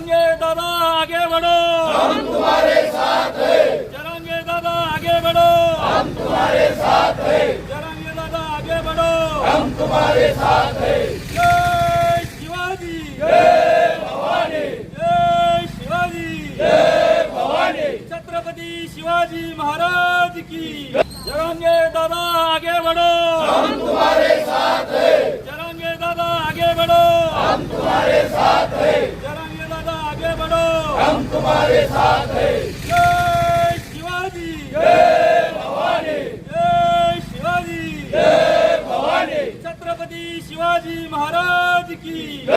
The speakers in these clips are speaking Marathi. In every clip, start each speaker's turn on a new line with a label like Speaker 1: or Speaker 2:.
Speaker 1: जरांगे दादा आगे बढ़ो। हम तुम्हारे साथ हैं। जरांगे दादा आगे बढ़ो। हम तुम्हारे साथ हैं। जरांगे दादा आगे बढ़ो। हम तुम्हारे साथ हैं। जय शिवाजी। जय भवानी। जय शिवाजी। जय भवानी। छत्रपति शिवाजी महाराज की। जरांगे दादा आगे बढ़ो। हम तुम्हारे साथ हैं। जरांगे दादा आगे बढ़ो। हम तुम्हारे साथ हैं। हमारे साथ है जय शिवाजी जय भवानी जय शिवाजी जय भवानी छत्रपती शिवाजी महाराज की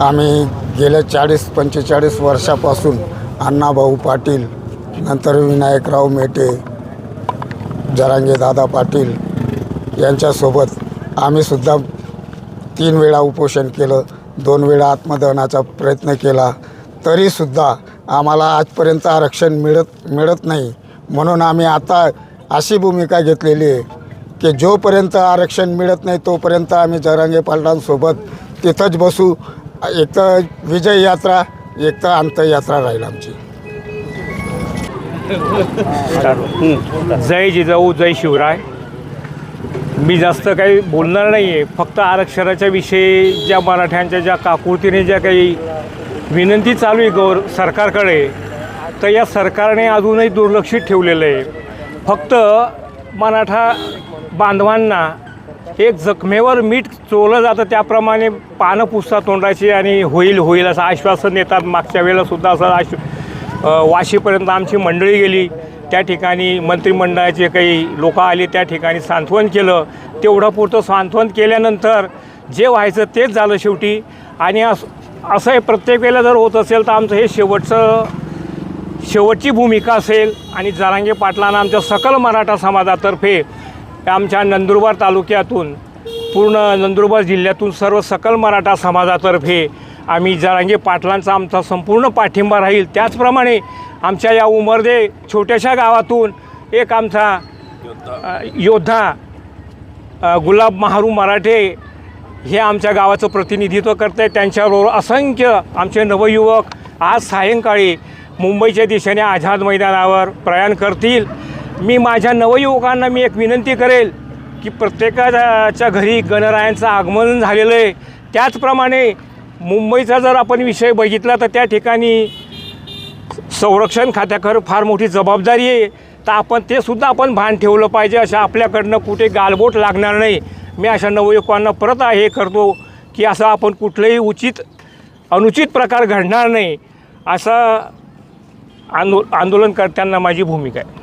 Speaker 2: आम्ही गेल्या चाळीस पंचेचाळीस वर्षापासून अण्णाभाऊ पाटील नंतर विनायकराव मेटे जरांगे दादा पाटील यांच्यासोबत आम्हीसुद्धा तीन वेळा उपोषण केलं दोन वेळा आत्मदहनाचा प्रयत्न केला तरीसुद्धा आम्हाला आजपर्यंत आरक्षण मिळत मिळत नाही. म्हणून आम्ही आता अशी भूमिका घेतलेली आहे की जोपर्यंत आरक्षण मिळत नाही तोपर्यंत आम्ही जरांगे पालटांसोबत तिथंच बसू. एक तर विजय यात्रा एक तर अंतयात्रा राहील आमची.
Speaker 3: जय जिजाऊ जय शिवराय. मी जास्त काही बोलणार नाही आहे फक्त आरक्षणाच्या विषयी ज्या मराठ्यांच्या ज्या काकुळतीने ज्या काही विनंती चालू आहे गौर सरकारकडे. तर या सरकारने अजूनही दुर्लक्षित ठेवलेलं आहे. फक्त मराठा बांधवांना एक जखमेवर मीठ चोळलं जातं त्याप्रमाणे पानं पुसता तोंडाची आणि होईल होईल असं आश्वासन देतात. मागच्या वेळेलासुद्धा असं आश्व वाशीपर्यंत आमची मंडळी गेली. त्या ठिकाणी मंत्रिमंडळाचे काही लोक आले त्या ठिकाणी सांत्वन केलं. तेवढं पुरतं सांत्वन केल्यानंतर जे व्हायचं तेच झालं शेवटी. आणि असं हे प्रत्येक वेळेला जर होत असेल तर आमचं हे शेवटचं शेवटची भूमिका असेल. आणि जरांगे पाटलांना आमच्या सकल मराठा समाजातर्फे आमच्या नंदुरबार तालुक्यातून पूर्ण नंदुरबार जिल्ह्यातून सर्व सकल मराठा समाजातर्फे आम्ही जरांगे पाटलांचा आमचा संपूर्ण पाठिंबा राहील. त्याचप्रमाणे आमच्या या उमरदे छोट्याशा गावातून एक आमचा योद्धा गुलाब महारू मराठे हे आमच्या गावाचं प्रतिनिधित्व करत आहे त्यांच्याबरोबर असंख्य आमचे नवयुवक आज सायंकाळी मुंबईच्या दिशेने आझाद मैदानावर प्रयाण करतील. मी माझ्या नवयुवकांना मी एक विनंती करेल की प्रत्येकाच्या घरी गणरायांचं आगमन झालेलं आहे. त्याचप्रमाणे मुंबईचा जर आपण विषय बघितला तर त्या ठिकाणी संरक्षण खात्याकर फार मोठी जबाबदारी आहे. तर आपण ते सुद्धा आपण भान ठेवलं पाहिजे अशा आपल्याकडनं कुठे गालबोट लागणार नाही. मी अशा नवयुवकांना परत हे करतो की असं आपण कुठलंही उचित अनुचित प्रकार घडणार नाही असं आंदो आंदोलनकर्त्यांना माझी भूमिका आहे.